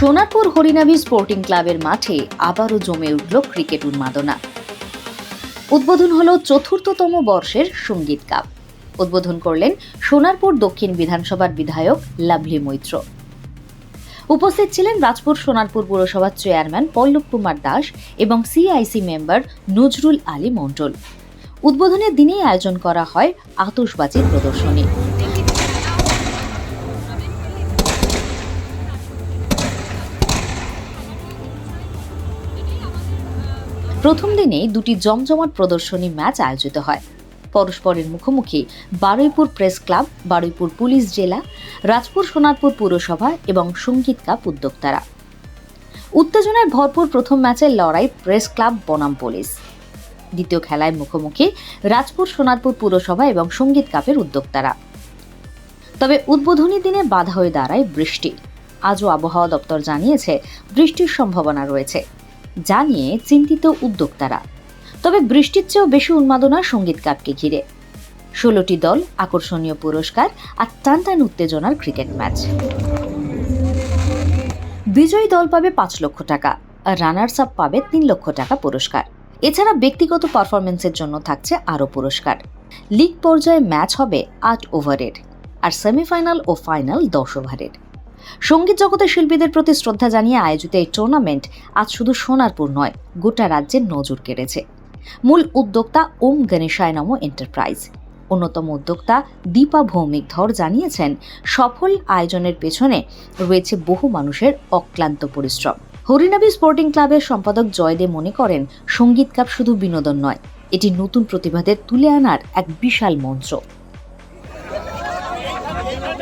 Sonarpur Harinavi sporting ক্লাবের মাঠে আবারও জমে উঠল ক্রিকেট উন্মাদনা। উদ্বোধন হল চতুর্থতম বর্ষের সংগীত কাপ। উদ্বোধন করলেন সোনারপুর দক্ষিণ বিধানসভার বিধায়ক লাভলি মৈত্র। উপস্থিত ছিলেন রাজপুর সোনারপুর পুরসভার চেয়ারম্যান পল্লব কুমার দাস এবং সিআইসি মেম্বার নজরুল আলী মণ্ডল। উদ্বোধনের দিনেই আয়োজন করা হয় আতশবাজির প্রদর্শনী। প্রথম দিনেই দুটি জমজমাট প্রদর্শনী ম্যাচ আয়োজিত হয়। পরস্পরের মুখোমুখি Baruipur press club, Baruipur police জেলা, রাজপুর সোনারপুর পুরসভা এবং সংগীত কাপ উদ্যোক্তারা। উত্তেজনায় ভরপুর প্রথম ম্যাচের লড়াই প্রেস ক্লাব বনাম পুলিশ। দ্বিতীয় খেলায় মুখোমুখি রাজপুর সোনারপুর পুরসভা এবং সংগীত কাপের উদ্যোক্তারা। তবে উদ্বোধনী দিনে বাধা হয়ে দাঁড়ায় বৃষ্টি। আজও আবহাওয়া দপ্তর জানিয়েছে, বৃষ্টির সম্ভাবনা রয়েছে। যা নিয়ে চিন্তিত উদ্যোক্তারা। তবে বৃষ্টির চেয়েও বেশি উন্মাদনা সংগীত কাপকে ঘিরে। ষোলোটি দল আকর্ষণীয় পুরস্কার আর টানটান উত্তেজনার ক্রিকেট ম্যাচ। বিজয়ী দল পাবে পাঁচ লক্ষ টাকা, আর রানার্স আপ পাবে তিন লক্ষ টাকা পুরস্কার। এছাড়া ব্যক্তিগত পারফরমেন্সের জন্য থাকছে আরও পুরস্কার। লিগ পর্যায়ে ম্যাচ হবে আট ওভারের, আর সেমিফাইনাল ও ফাইনাল দশ ওভারের। সংগীত জগতের শিল্পীদের প্রতি শ্রদ্ধা জানিয়ে আয়োজিত এই টুর্নামেন্ট আজ শুধু সোনারপুর নয়, গোটা রাজ্যের নজর কেড়েছে। মূল উদ্যোক্তা ওম গণেশায় নম এন্টারপ্রাইজ অন্যতম উদ্যোক্তা দীপা ভৌমিক ধর জানিয়েছেন, সফল আয়োজনের পেছনে রয়েছে বহু মানুষের অক্লান্ত পরিশ্রম। হরিনাবি স্পোর্টিং ক্লাবের সম্পাদক জয়দে মনে করেন, সংগীত কাপ শুধু বিনোদন নয়, এটি নতুন প্রতিভাদের তুলে আনার এক বিশাল মঞ্চ।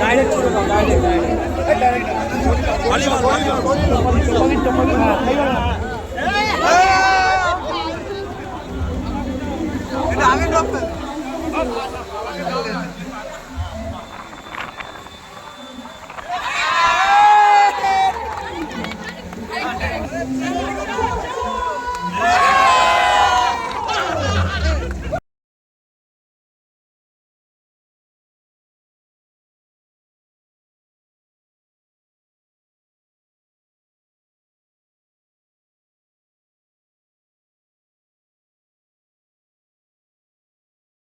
डायरेक्ट